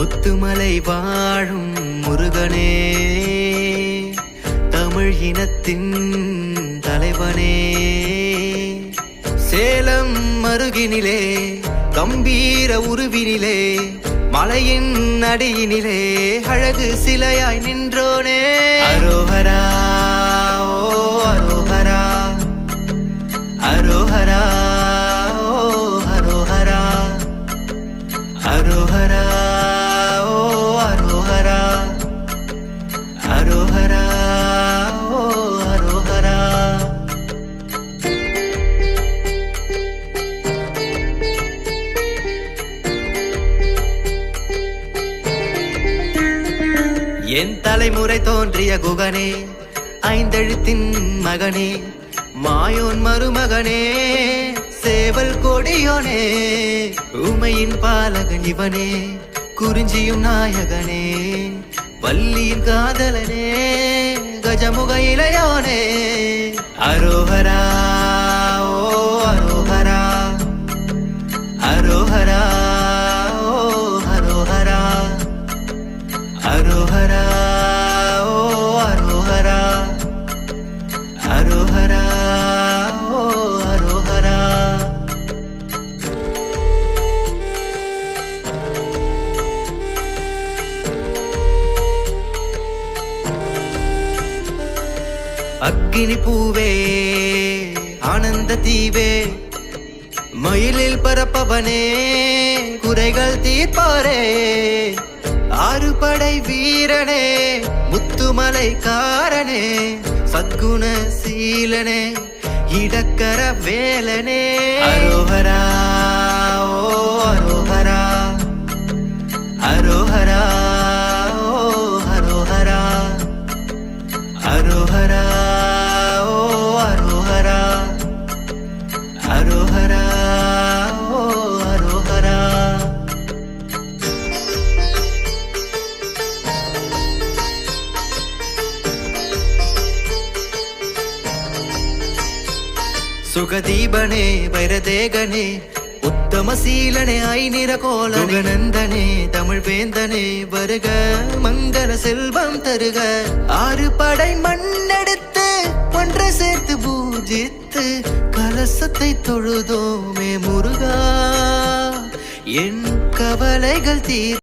முத்துமலை வாழும் முருகனே தமிழ் இனத்தின் தலைவனே. சேலம் மருகினிலே கம்பீர உருவினிலே மலையின் அடியினிலே அழகு சிலையாய் நின்றோனே. அரோகரா என் தலைமுறை தோன்றிய குகனே ஐந்தெழுத்தின் மகனே மாயோன் மருமகனே சேவல் கொடியோனே உமையின் பாலகன் இவனே குறிஞ்சியும் நாயகனே வள்ளியின் காதலனே கஜமுக இளையோனே. அரோஹரா ஓ அரோஹரா அரோஹரா. அரோஹரா ஓ அரோஹரா அரோஹரா ஓ அரோஹரா அக்கினி பூவே ஆனந்த தீவே மயிலில் பரப்பவனே குறைகள் தீர்ப்பாரே ஆறு படை வீரனே முத்துமலை காரனே சத்குண சீலனே இடக்கர வேலனே. அரோஹரா ஓ அரோஹரா அரோஹரா. சுகதீபனே வைரதேகனே உத்தமசீலனே ஐநிற கோலநந்தனே தமிழ் வேந்தனே வருக மங்கள செல்வம் தருக. ஆறு படை மண்ணெடுத்து ஒன்று சேர்த்து பூஜித்து கலசத்தை தொழுதோமே முருகா. என் கவலைகள் தீர்